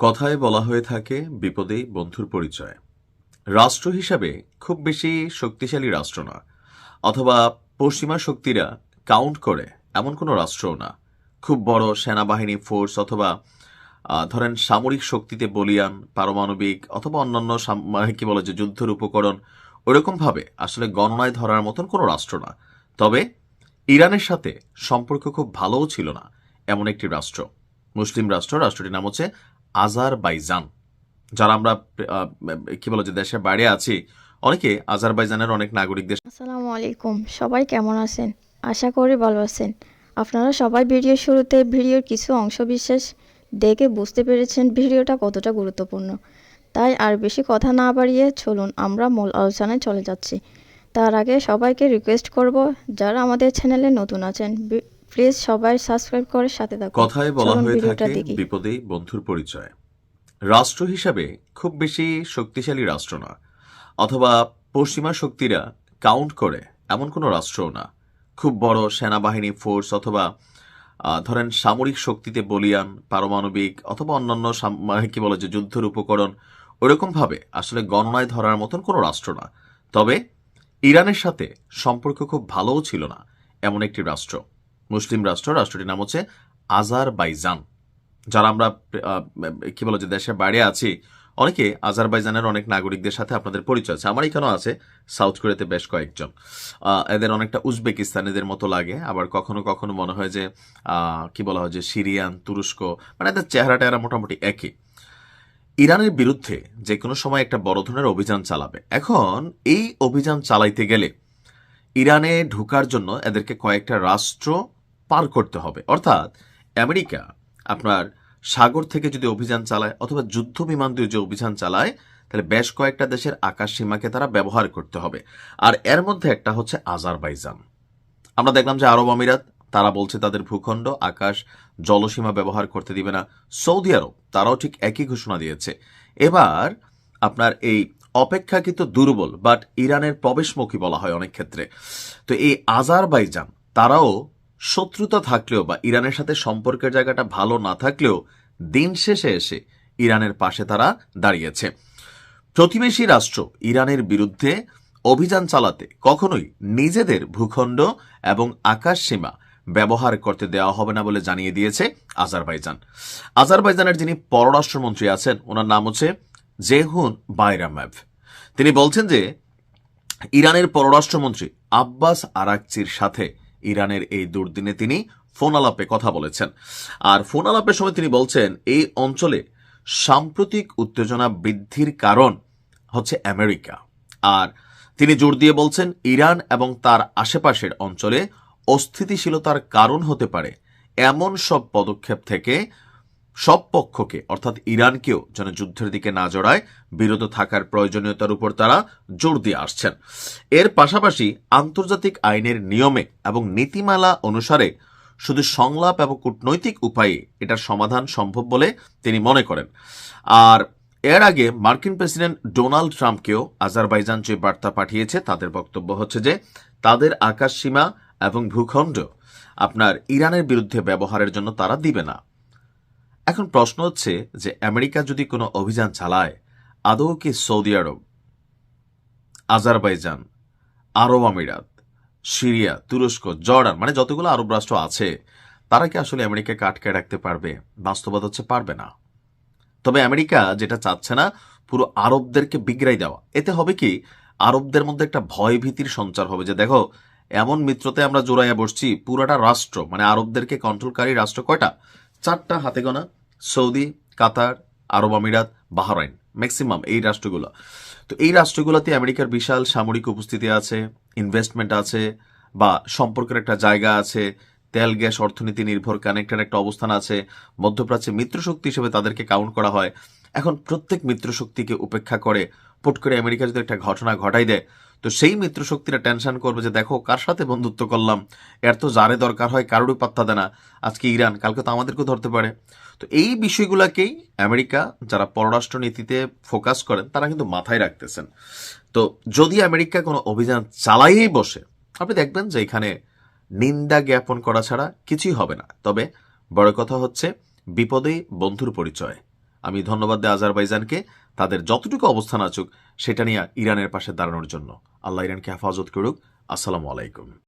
কথায় বলা হয়ে থাকে বিপদেই বন্ধুর পরিচয়। রাষ্ট্র হিসাবে খুব বেশি শক্তিশালী রাষ্ট্র না, অথবা পশ্চিমা শক্তিরা কাউন্ট করে এমন কোনো রাষ্ট্রও না। খুব বড় সেনাবাহিনী ফোর্স অথবা ধরেন সামরিক শক্তিতে বলিয়ান, পারমাণবিক অথবা অন্যান্য মানে কি বলে যে যুদ্ধের উপকরণ ওরকম ভাবে আসলে গণনায় ধরার মতন কোনো রাষ্ট্র না। তবে ইরানের সাথে সম্পর্ক খুব ভালোও ছিল না এমন একটি রাষ্ট্র। মুসলিম রাষ্ট্র, রাষ্ট্রটির নাম হচ্ছে আজারবাইজান, যারা আমরা কি বলে যে দেশের বাইরে আছি, অনেকে আজারবাইজানের অনেক নাগরিকদের আসসালামু আলাইকুম, সবাই কেমন আছেন? আশা করি ভালো আছেন। আপনারা সবাই ভিডিওর শুরুতে ভিডিওর কিছু অংশ বিশেষ দেখে বুঝতে পেরেছেন ভিডিওটা কতটা গুরুত্বপূর্ণ। তাই আর বেশি কথা না বাড়িয়ে চলুন আমরা মূল আলোচনায় চলে যাচ্ছি। তার আগে সবাইকে রিকোয়েস্ট করব, যারা আমাদের চ্যানেলে নতুন আছেন প্লিজ সবাই সাবস্ক্রাইব করে সাথে থাকুন। কথায় বলা হয়ে থাকে দেখি। বিপদেই বন্ধুর পরিচয়। রাষ্ট্র হিসাবে খুব বেশি শক্তিশালী রাষ্ট্র না অথবা পশ্চিমা শক্তিরা কাউন্ট করে এমন কোনো রাষ্ট্রও না। খুব বড় সেনাবাহিনী ফোর্স অথবা ধরেন সামরিক শক্তিতে বলিয়ান পারমাণবিক অথবা অন্যান্য কি বলে যে যুদ্ধের উপকরণ ওরকম ভাবে আসলে গণনায় ধরার মতন কোনো রাষ্ট্র না। তবে ইরানের সাথে সম্পর্ক খুব ভালোও ছিল না এমন একটি রাষ্ট্র। মুসলিম রাষ্ট্র, রাষ্ট্রটির নাম হচ্ছে আজারবাইজান, যারা আমরা কি বলে যে দেশে বাইরে আছি, অনেকে আজারবাইজানের অনেক নাগরিকদের সাথে আপনাদের পরিচয় আছে। আমার এখানেও আছে, সাউথ কোরিয়াতে বেশ কয়েকজন। এদের অনেকটা উজবেকিস্তানিদের মতো লাগে, আবার কখনো কখনো মনে হয় যে কি বলা হয় যে সিরিয়ান, তুরস্ক মানে এদের চেহারা টেহারা মোটামুটি একই। ইরানের বিরুদ্ধে যে কোনো সময় একটা বড় ধরনের অভিযান চালাবে। এখন এই অভিযান চালাইতে গেলে ইরানে ঢোকার জন্য এদেরকে কয়েকটা রাষ্ট্র পার করতে হবে। অর্থাৎ আমেরিকা আপনার সাগর থেকে যদি অভিযান চালায় অথবা যুদ্ধ বিমান দিয়ে যে অভিযান চালায়, তাহলে বেশ কয়েকটা দেশের আকাশ সীমাকে তারা ব্যবহার করতে হবে। আর এর মধ্যে একটা হচ্ছে আজারবাইজান। আমরা দেখলাম যে আরব আমিরাত, তারা বলছে তাদের ভূখণ্ড, আকাশ, জলসীমা ব্যবহার করতে দিবে না। সৌদি আরব, তারাও ঠিক একই ঘোষণা দিয়েছে। এবার আপনার এই অপেক্ষাকৃত দুর্বল বাট ইরানের প্রবেশমুখী বলা হয় অনেক ক্ষেত্রে। তো এই আজারবাইজান, তারাও শত্রুতা থাকলেও বা ইরানের সাথে সম্পর্কের জায়গাটা ভালো না থাকলেও দিন শেষে এসে ইরানের পাশে তারা দাঁড়িয়েছে। প্রতিবেশী রাষ্ট্র ইরানের বিরুদ্ধে অভিযান চালাতে কখনোই নিজেদের ভূখণ্ড এবং আকাশ সীমা ব্যবহার করতে দেওয়া হবে না বলে জানিয়ে দিয়েছে আজারবাইজান। আজারবাইজানের যিনি পররাষ্ট্রমন্ত্রী আছেন, ওনার নাম হচ্ছে জেহুন বাইরামেভ। তিনি বলছেন যে, ইরানের পররাষ্ট্রমন্ত্রী আব্বাস আরাকচির সাথে ইরানের এই দুর্দিনে তিনি ফোন আলাপে কথা বলেছেন। আর ফোন আলাপের সময় তিনি বলছেন, এই অঞ্চলে সাম্প্রতিক উত্তেজনা বৃদ্ধির কারণ হচ্ছে আমেরিকা। আর তিনি জোর দিয়ে বলছেন, ইরান এবং তার আশেপাশের অঞ্চলে অস্থিতিশীলতার কারণ হতে পারে এমন সব পদক্ষেপ থেকে সব পক্ষকে, অর্থাৎ ইরানকেও যেন যুদ্ধের দিকে না জড়ায়, বিরত থাকার প্রয়োজনীয়তার উপর তারা জোর দিয়ে আসছেন। এর পাশাপাশি আন্তর্জাতিক আইনের নিয়মে এবং নীতিমালা অনুসারে শুধু সংলাপ এবং কূটনৈতিক উপায়ে এটার সমাধান সম্ভব বলে তিনি মনে করেন। আর এর আগে মার্কিন প্রেসিডেন্ট ডোনাল্ড ট্রাম্পকেও আজারবাইজান যে বার্তা পাঠিয়েছে, তাদের বক্তব্য হচ্ছে যে, তাদের আকাশ সীমা এবং ভূখণ্ড আপনার ইরানের বিরুদ্ধে ব্যবহারের জন্য তারা দিবে না। এখন প্রশ্ন হচ্ছে যে আমেরিকা যদি কোনো অভিযান চালায়, আদৌ কি সৌদি আরব, আজারবাইজান, আরব আমিরাত, সিরিয়া, তুরস্ক, জর্ডান মানে যতগুলো আরব রাষ্ট্র আছে, তারা কি আসলে আমেরিকাকে আটকে রাখতে পারবে? বাস্তবতা হচ্ছে পারবে না। তবে আমেরিকা যেটা চাচ্ছে না, পুরো আরবদেরকে বিগড়াই দেওয়া। এতে হবে কি, আরবদের মধ্যে একটা ভয় ভীতির সঞ্চার হবে যে দেখো, এমন মিত্রতে আমরা জোড়াইয়া বসছি, পুরাটা রাষ্ট্র মানে আরবদেরকে কন্ট্রোলকারী রাষ্ট্র কয়টা? চারটা হাতে গোনা সৌদি, কাতার, আরব আমিরাত, বাহরাইন ম্যাক্সিমাম এই রাষ্ট্রগুলো। তো এই রাষ্ট্রগুলোতে আমেরিকার বিশাল সামরিক উপস্থিতি আছে ইনভেস্টমেন্ট আছে, বা সম্পর্কের একটা জায়গা আছে, তেল, গ্যাস, অর্থনীতি নির্ভর কানেক্টেড একটা অবস্থান আছে, মধ্যপ্রাচ্যে মিত্রশক্তি হিসেবে তাদেরকে কাউন্ট করা হয়। এখন প্রত্যেক মিত্রশক্তিকে উপেক্ষা করে, পট করে আমেরিকা যদি একটা ঘটনা ঘটাই দেয় তো সেই মিত্রশক্তিরা টেনশন করবে যে, দেখো, কার সাথে বন্ধুত্ব করলাম? এর তো যারে দরকার হয় কারোরই পাত্তা দেয় না। আজকে ইরান, কালকে তো আমাদেরকেও ধরতে পারে। তো এই বিষয়গুলোকেই আমেরিকা, যারা পররাষ্ট্র নীতিতে ফোকাস করেন, তারা কিন্তু মাথায় রাখতেছেন। তো যদি আমেরিকা কোনো অভিযান চালাইয়েই বসে, আপনি দেখবেন যে এখানে নিন্দা জ্ঞাপন করা ছাড়া কিছুই হবে না। তবে বড় কথা হচ্ছে বিপদেই বন্ধুর পরিচয়। আমি ধন্যবাদ দেয় আজারবাইজানকে। তাদের যতটুকু অবস্থান আছুক সেটা নিয়ে ইরানের পাশে দাঁড়ানোর জন্য। আল্লাহ ইরানকে হেফাজত করুক। আসসালামু আলাইকুম।